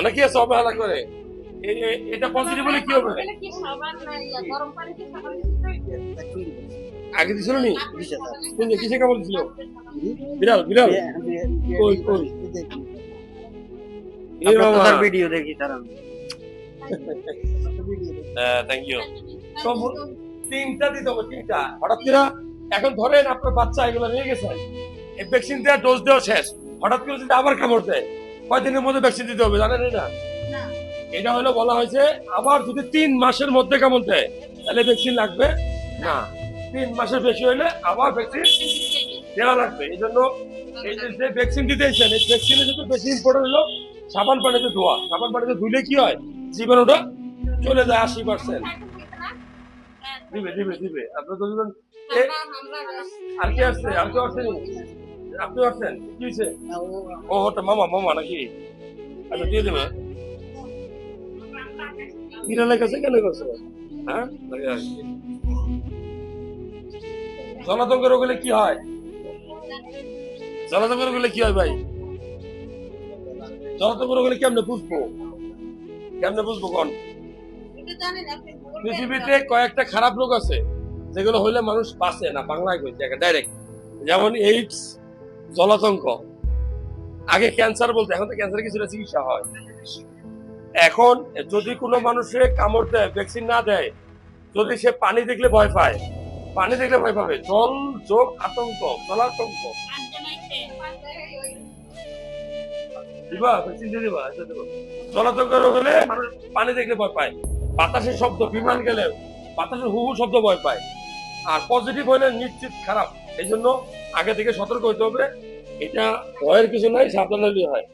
অনেকে আছে অবহেলা করে এটা পজিটিভ বলে কি হবে কি সাবান না ইয়া, গরম পানি কি সাবান দিতে আগে দিছিল নি কিসে দিছিল বিড়াল বিড়াল কই, কই? এ বাবা ভিডিও দেখি থ্যাংক ইউ তিনটা দিতে হবে তিনটা হঠাৎ করে এখন ধরেন আপনার বাচ্চা এগুলো নিয়ে এই ভ্যাকসিন দেওয়া ডোজ দেওয়া শেষ হঠাৎ করে যদি আবার কামড় দেয় কয়দিনের মধ্যে ভ্যাকসিন দিতে হবে জানেন না। এটা হলো বলা হয়েছে আবার যদি তিন মাসের মধ্যে কেমন দেয়? তাহলে ভ্যাকসিন লাগবে? না। তিন মাসের বেশি হলে আবার ভ্যাকসিন দেওয়া লাগবে। এই জন্য এই যে- যে ভ্যাকসিন দিতেছেন এই ভ্যাকসিনের যদি বেশি ইম্পর্টেন্ট হলো সাবান পানিতে ধোয়া। সাবান পানিতে ধুলে কি হয়? জীবাণুটা চলে যায় আশি পার্সেন্ট দিবে দিবে দিবে। আপনার তো আর কি আসছে আর কেউ আসছে? আপনি আসছেন কি হয়েছে? ও ওটা মামা মামা নাকি? আচ্ছা দিয়ে দেবে। বিড়ালের কাছে কেন হ্যাঁ। জলাতঙ্ক রোগ হলে কি হয়? জলাতঙ্ক রোগ হলে কি হয় ভাই? জলাতঙ্ক রোগ হলে কেমনে বুঝব? কেমনে বুঝব কোন? পৃথিবীতে কয়েকটা খারাপ রোগ আছে যেগুলো হইলে মানুষ বাঁচে না বাংলায় ডাইরেক্ট। যেমন এইডস জলাতঙ্ক। আগে ক্যান্সার বলতে, এখন তো ক্যান্সার কিছুটা চিকিৎসা হয়। এখন যদি কোনো মানুষের কামড় দেয় ভ্যাকসিন না দেয়, যদি সে পানি দেখলে ভয় পায়, পানি দেখলে ভয় পাবে। জল, যোগ, আতঙ্ক, জলাতঙ্ক। দিবা? ভ্যাকসিন দিয়ে দিবা? আচ্ছা জলাতঙ্ক হলে মানুষ পানি দেখলে ভয় পায়। বাতাসের শব্দ, বিমান গেলে বাতাসের হু হু শব্দ ভয় পায়। আর পজিটিভ হলে নিশ্চিত খারাপ। এই জন্য আগে থেকে সতর্ক হতে হবে। এটা ভয়ের কিছু নাই সাবধান হয়।